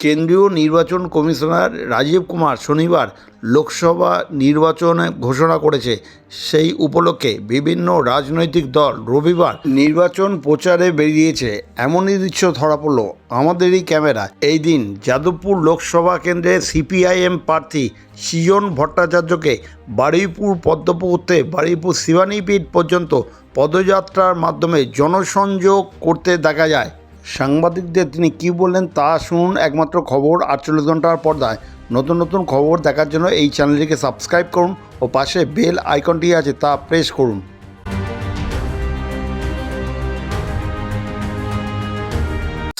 কেন্দ্রীয় নির্বাচন কমিশনার রাজীব কুমার শনিবার লোকসভা নির্বাচন ঘোষণা করেছে। সেই উপলক্ষে বিভিন্ন রাজনৈতিক দল রবিবার নির্বাচন প্রচারে বেরিয়েছে। এমনই দৃশ্য ধরা পড়ল আমাদেরই ক্যামেরা এই দিন যাদবপুর লোকসভা কেন্দ্রে সিপিআইএম প্রার্থী সৃজন ভট্টাচার্যকে বারুইপুর পদ্মপুকুরতে বারুইপুর শিবানীপীঠ পর্যন্ত পদযাত্রার মাধ্যমে জনসংযোগ করতে দেখা যায়। সাংবাদিকদের তিনি কি বললেন তা শুনুন একমাত্র খবর আটচল্লিশ ঘণ্টার পর্দায়। নতুন নতুন খবর দেখার জন্য এই চ্যানেলটিকে সাবস্ক্রাইব করুন ও পাশে বেল আইকনটি আছে তা প্রেস করুন।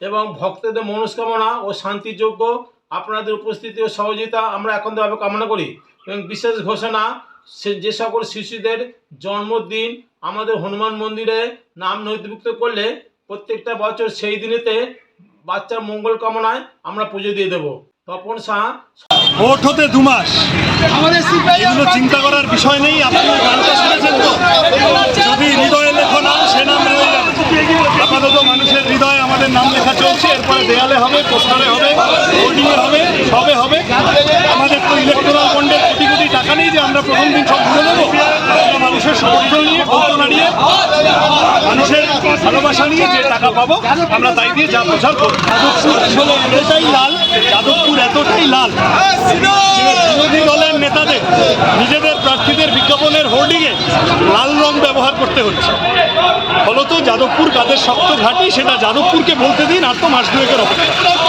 এবং ভক্তদের মনস্কামনা ও শান্তিযোগ্য আপনাদের উপস্থিতি ও সহযোগিতা আমরা একান্তভাবে কামনা করি এবং বিশেষ ঘোষণা যে সকল শিশুদের জন্মদিন আমাদের হনুমান মন্দিরে নাম নথিভুক্ত করলে প্রত্যেকটা বছর সেই দিনেতে বাচ্চার মঙ্গল কামনায় আমরা পুজো দিয়ে দেবো। তপন শাহ ভোট হতে দু মাস। এগুলো চিন্তা করার বিষয় নেই আপনি গানটা শুনেছেন তো যদি হৃদয়ে লেখো নাম সে নাম রয়ে যাবে আপাতত মানুষের আমাদের নাম লেখা চলছে, এরপরে দেয়ালে হবে, পোস্টারে হবে হোর্ডিংয়ে হবে, সবে হবে। আমাদের তো ইলেকট্রাল বন্ডের কোটি কোটি টাকা নেই যে আমরা প্রথম দিন সব ভুলে দেবো মানুষের সমর্থন নিয়ে, কল্পনা নিয়ে, মানুষের ভালোবাসা নিয়ে যে টাকা পাবো, আমরা তাই দিয়ে যা প্রচার করব। যাদবপুর আসলে এতটাই লাল, যাদবপুর এতটাই লাল বিরোধী দলের নেতাদের হোর্ডিংয়ে লাল রং ব্যবহার করতে হচ্ছে। ফলত যাদবপুর কাদের শক্ত ঘাটি, সেটা যাদবপুরকে বলতে দিন আর তো মাস দুয়েকের অপেক্ষা।